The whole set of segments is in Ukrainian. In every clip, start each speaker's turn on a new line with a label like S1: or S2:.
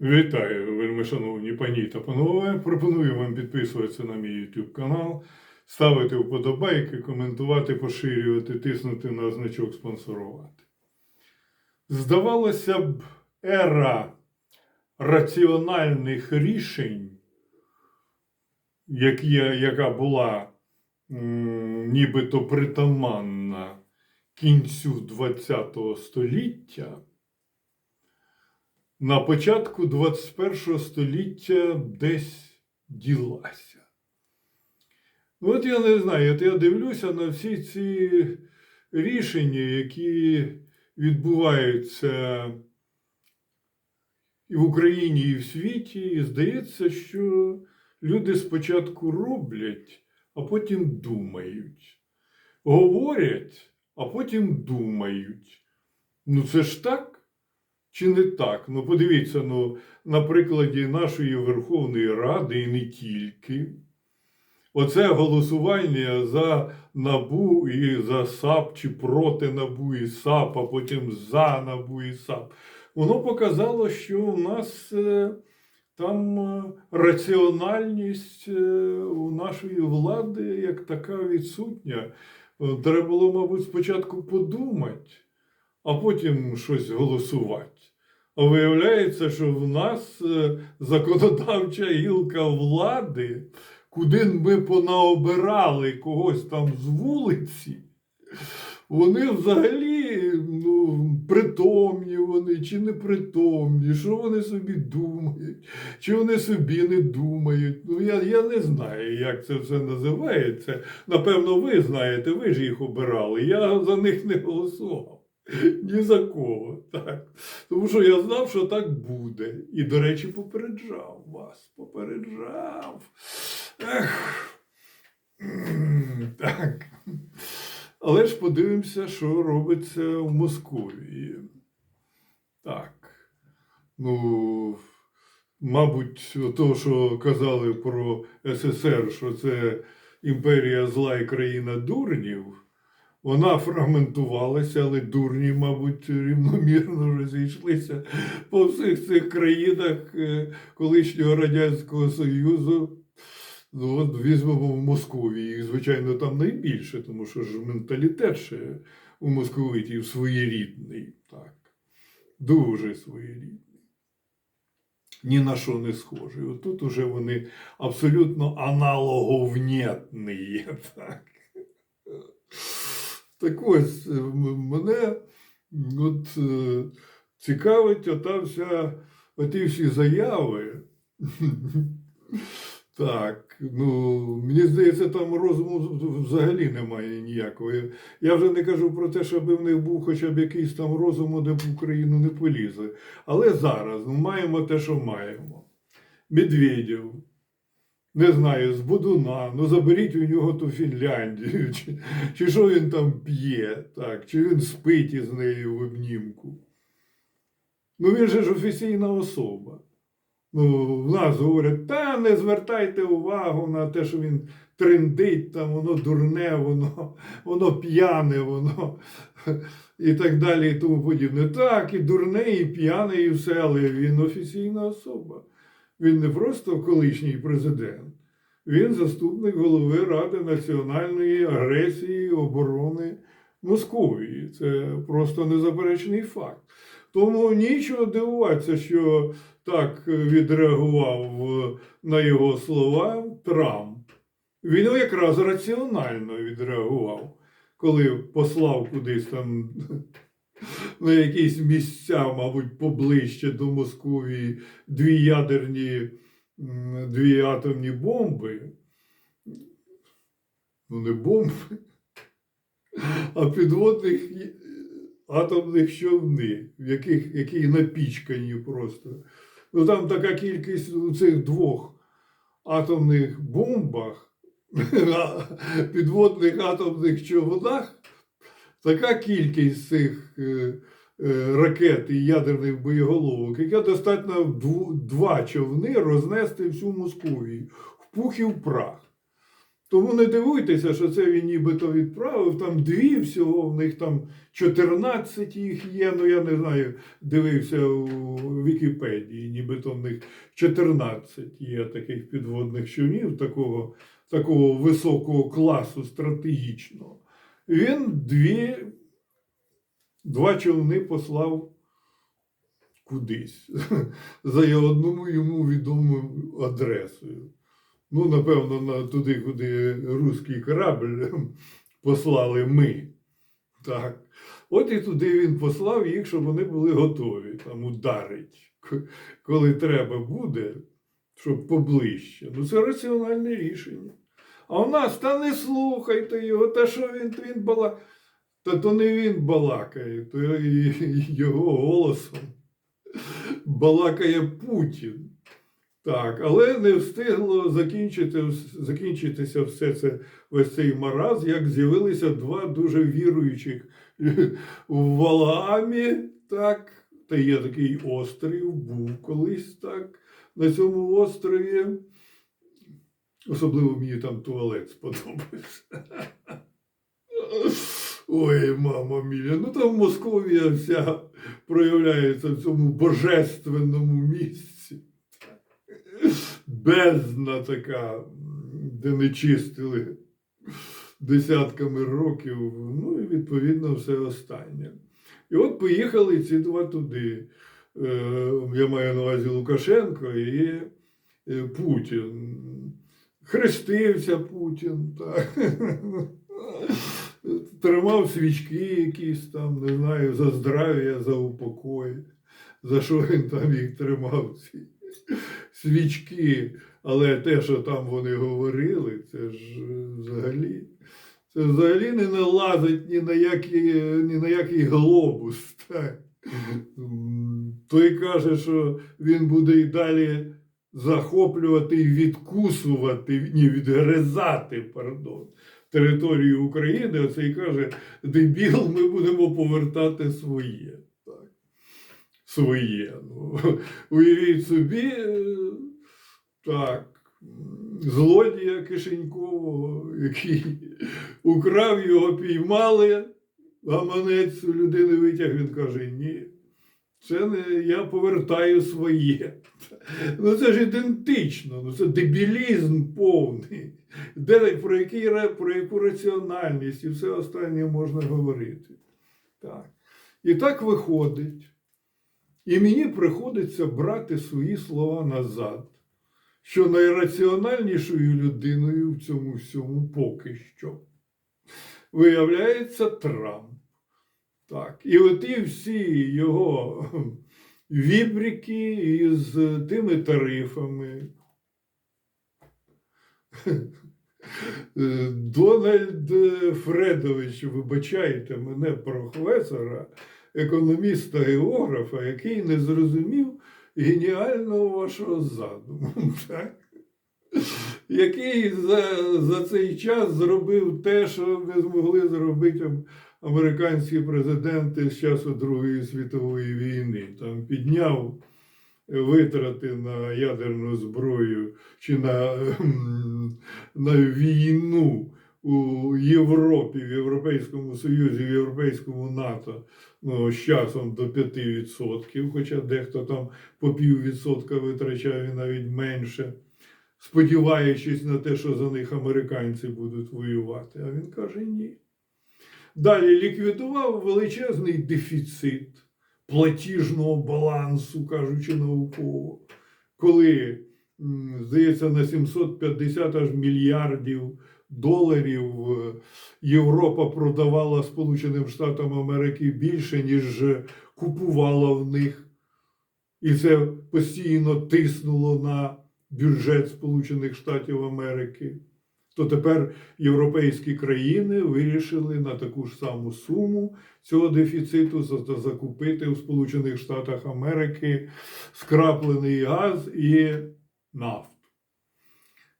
S1: Вітаю, вельми шановні пані та панове. Пропоную вам підписуватися на мій YouTube канал, ставити вподобайки, коментувати, поширювати, тиснути на значок спонсорувати. Здавалося б, ера раціональних рішень, яка була нібито притаманна кінцю ХХ століття на початку 21 століття десь ділася. Ну, От я не знаю, от я дивлюся на всі ці рішення, які відбуваються і в Україні, і в світі, і здається, що люди спочатку роблять, а потім думають. Говорять, а потім думають. Ну це ж так? Чи не так? Ну, подивіться, ну, на прикладі нашої Верховної Ради і не тільки. Оце голосування за НАБУ і за САП, чи проти НАБУ і САП, а потім за НАБУ і САП. Воно показало, що у нас е, там е, раціональність е, у нашої влади як така відсутня. Треба було, мабуть, спочатку подумати а потім щось голосувати. А виявляється, що в нас е, законодавча гілка влади, куди ми понаобирали когось там з вулиці, вони взагалі ну, притомні вони чи непритомні, що вони собі думають, чи вони собі не думають. Ну, я, я не знаю, як це все називається. Напевно, ви знаєте, ви ж їх обирали. Я за них не голосував. Ні за кого. Так. Тому що я знав, що так буде. І, до речі, попереджав вас. Попереджав. Ех. Так. Але ж подивимося, що робиться в Московії. Так. Ну, мабуть, то, що казали про СССР, що це імперія зла і країна дурнів. Вона фрагментувалася, але дурні, мабуть, рівномірно розійшлися по всіх цих країнах е, колишнього Радянського Союзу. Ну, от візьмемо в Московії. Їх, звичайно, там найбільше, тому що ж менталітет ще у московитів своєрідний. Так. Дуже своєрідний. Ні на що не схожий. От тут уже вони абсолютно аналоговнєтні. Так. Так ось е, мене от, е, цікавить ота вся, оті всі заяви. Так, ну мені здається, там розуму взагалі немає ніякого. Я- вже не кажу про те, щоб в них був хоча б якийсь там розум, де б в Україну не полізли. Але зараз ну, маємо те, що маємо. Медведєв, не знаю, з Будуна, ну заберіть у нього ту Фінляндію, чи, чи що він там п'є, так, чи він спить із нею в обнімку. Ну він же ж офіційна особа. Ну, в нас говорять, та не звертайте увагу на те, що він трендить, там, воно дурне, воно, воно п'яне, воно і так далі, і тому подібне. Так, і дурне, і п'яне, і все, але він офіційна особа. Він не просто колишній президент, він заступник голови Ради національної агресії оборони Московії. Це просто незаперечний факт. Тому нічого дивуватися, що так відреагував е, на його слова Трамп. Він якраз раціонально відреагував, коли послав кудись там на якісь місця, мабуть, поближче до Московії дві ядерні, дві атомні бомби. Ну, не бомби, а підводних атомних човни, в яких, які напічкані просто. Ну там така кількість у цих двох атомних бомбах, підводних атомних човнах, така кількість цих е, е, ракет і ядерних боєголовок, яка достатньо два човни рознести всю Московію в пух і в прах. Тому не дивуйтеся, що це він нібито відправив. Там дві всього, в них там 14 їх є. Ну я не знаю, дивився у Вікіпедії, нібито в них 14 є таких підводних човнів, такого, такого високого класу стратегічного. Він дві, два човни послав кудись за одному йому відомою адресою. Ну, напевно, на туди, куди руський корабль послали ми. Так. От і туди він послав їх, щоб вони були готові там ударить, коли треба буде, щоб поближче. Ну, це раціональне рішення. А у нас та не слухайте його, та що він, він бала. Та то не він балакає, то його голосом балакає Путін. Так, але не встигло закінчити, закінчитися все це весь цей мараз, як з'явилися два дуже віруючих в Валаамі, так, та є такий острів, був колись так. На цьому острові. Особливо мені там туалет сподобався. Ой, мама мія, ну там Московія вся проявляється в цьому божественному місці. Бездна така, де не чистили десятками років, ну і відповідно все останнє. І от поїхали ці два туди. Е, Я маю на увазі Лукашенко і е, Путін. Хрестився Путін, так. Тримав свічки якісь там, не знаю, за здрав'я, за упокой. За що він там їх тримав, ці свічки. Але те, що там вони говорили, це ж е, взагалі. Це взагалі не налазить ні на який, ні на який глобус. Так. Той каже, що він буде і далі захоплювати і відкусувати, ні, відгризати, пардон, територію України. Оцей каже, дебіл, ми будемо повертати своє. Так. Своє. Ну, уявіть собі, так, злодія Кишенькового, який украв його, піймали, гаманець у людини витяг, він каже, ні. Це не я повертаю своє. Ну це ж ідентично, ну це дебілізм повний. Де про, який, про яку раціональність і все останнє можна говорити. Так. І так виходить. І мені приходиться брати свої слова назад, що найраціональнішою людиною в цьому всьому поки що виявляється Трамп. Так. І оті всі його вібрики із тими тарифами. Дональд Фредович, вибачайте мене професора, економіста географа, який не зрозумів геніального вашого задуму. Так? Який за, за цей час зробив те, що не змогли зробити американські президенти з часу Другої світової війни. Там підняв витрати на ядерну зброю чи на, ем, на війну у Європі, в Європейському Союзі, в Європейському НАТО ну, з часом до 5%, хоча дехто там по піввідсотка витрачає навіть менше, сподіваючись на те, що за них американці будуть воювати. А він каже ні. Далі ліквідував величезний дефіцит платіжного балансу, кажучи науково, коли, здається, на 750 аж мільярдів доларів е, Європа продавала Сполученим Штатам Америки більше, ніж купувала в них. І це постійно тиснуло на бюджет Сполучених Штатів Америки то тепер європейські країни вирішили на таку ж саму суму цього дефіциту закупити у Сполучених Штатах Америки скраплений газ і нафту.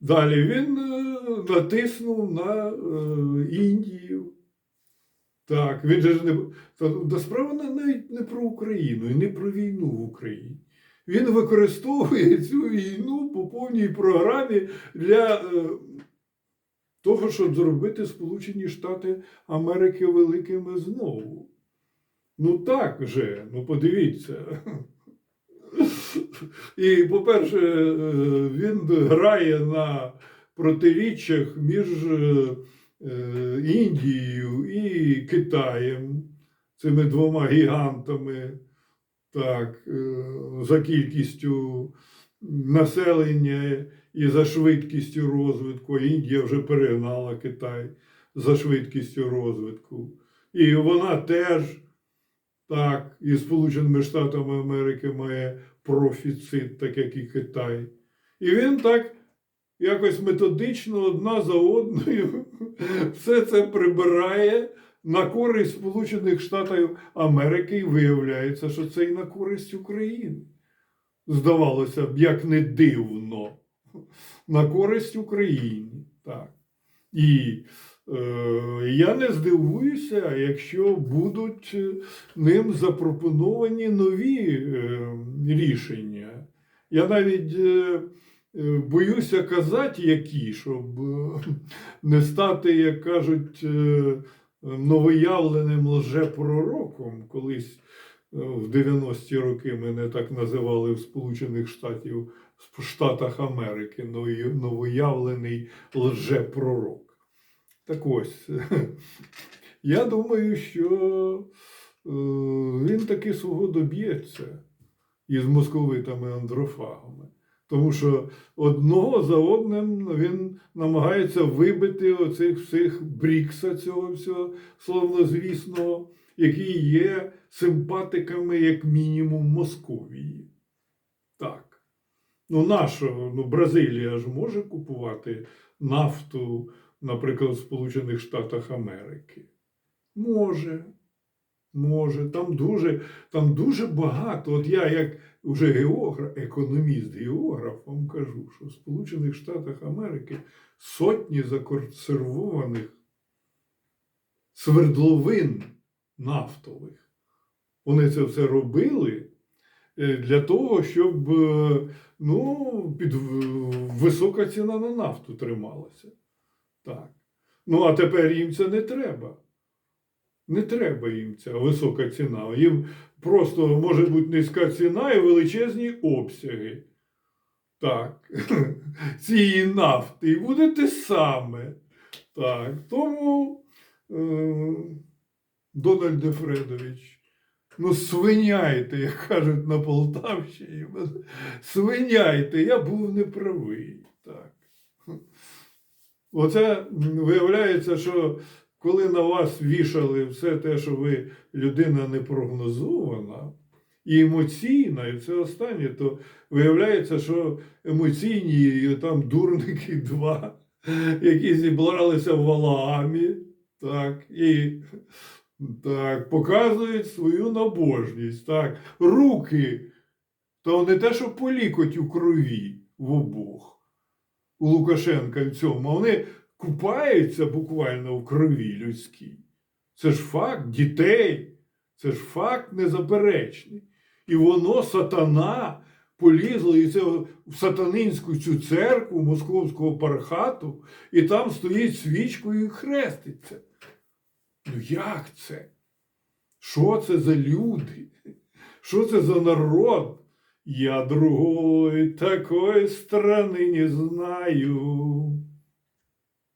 S1: Далі він е, натиснув на е, Індію. Так, він же не та справа навіть не про Україну і не про війну в Україні. Він використовує цю війну по повній програмі для е, того, щоб зробити Сполучені Штати Америки великими знову. Ну так же, ну подивіться. І, по-перше, е, він грає на протиріччях між е, е, Індією і Китаєм, цими двома гігантами, так, за кількістю населення і за швидкістю розвитку. Індія вже перегнала Китай за швидкістю розвитку. І вона теж так, і Сполученими Штатами Америки має профіцит, так як і Китай. І він так якось методично одна за одною все це прибирає на користь Сполучених Штатів Америки, і виявляється, що це і на користь України. Здавалося б, як не дивно, на користь Україні. Так. І е, я не здивуюся, якщо будуть е, ним запропоновані нові е, рішення. Я навіть е, е, боюся казати, які, щоб е, не стати, як кажуть, е, новоявленим лжепророком. Колись в 90-ті роки мене так називали в Сполучених Штатів, в Штатах Америки, новоявлений лжепророк. Так ось, я думаю, що е, він таки свого доб'ється із московитами андрофагами. Тому що одного за одним він намагається вибити оцих всіх Брікса, цього всього славнозвісного, які є симпатиками, як мінімум, Московії. Так. Ну, наша, ну, Бразилія ж може купувати нафту, наприклад, в Сполучених Штатах Америки. Може. Може, там дуже, там дуже багато. От я, як вже географ, економіст, географ, вам кажу, що в Сполучених Штатах Америки сотні законсервованих свердловин нафтових. Вони це все робили е, для того, щоб е, ну, під висока ціна на нафту трималася. Так. Ну, а тепер їм це не треба. Не треба їм ця висока ціна. Їм просто може бути низька ціна і величезні обсяги. Так, цієї нафти. І буде те саме. Так, тому е, Дональде Фредович, ну свиняйте, як кажуть на Полтавщині. Свиняйте, я був неправий. Так. Оце виявляється, що коли на вас вішали все те, що ви людина непрогнозована і емоційна, і це останнє, то виявляється, що емоційні там дурники два, які зібралися в Валаамі, так, і так, показують свою набожність. Так, руки, то не те, що по лікоть у крові в обох у Лукашенка в цьому, а вони купаються буквально в крові людській. Це ж факт дітей, це ж факт незаперечний. І воно, сатана, полізло і це в сатанинську цю церкву московського пархату, і там стоїть свічкою і хреститься. Ну як це? Що це за люди? Що це за народ? Я другої такої страны не знаю.